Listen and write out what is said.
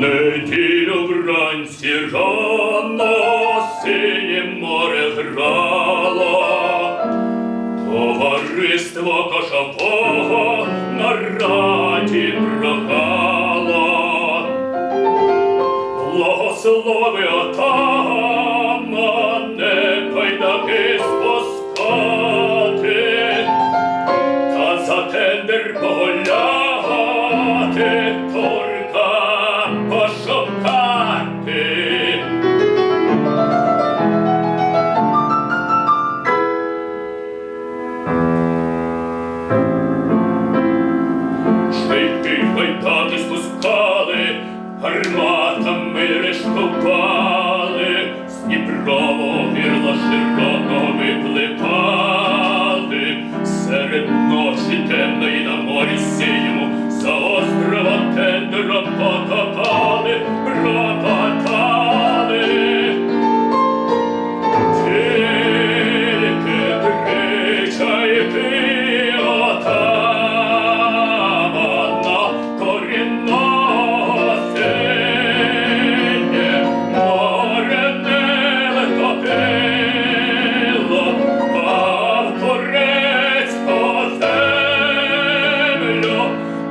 Неділя вранці рано синє море грало, товариство кошового на раді прохало, благослови отамане пайдаки спускати, та за тендер погуляти. Гарматами рештували,